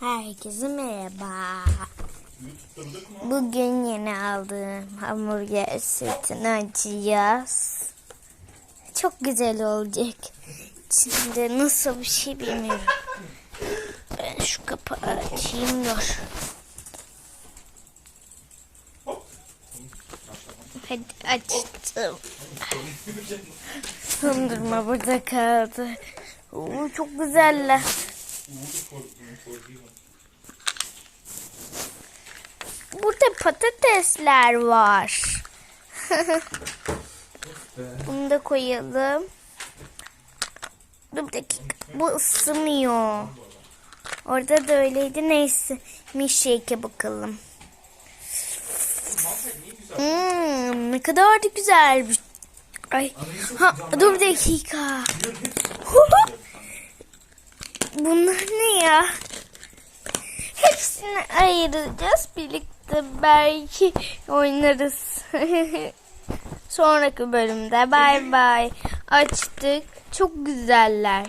Herkese merhaba. Bugün yeni aldığım hamburger setini açacağız. Çok güzel olacak. Şimdi nasıl bir şey bilmiyorum. Ben şu kapağı açayım dur. Hadi açtım. Dondurma burada kaldı. Oo, çok güzeller. Burada patatesler var. Bunu da koyalım. Dur bir dakika. Bu ısınıyor. Orada da öyleydi. Neyse. Milkshake'e bakalım. Hmm, ne kadar da güzelmiş. Ay. Ha, dur bir dakika. Bunlar ne ya? Hepsini ayıracağız. Birlikte belki oynarız. Sonraki bölümde bay bay. Açtık. Çok güzeller.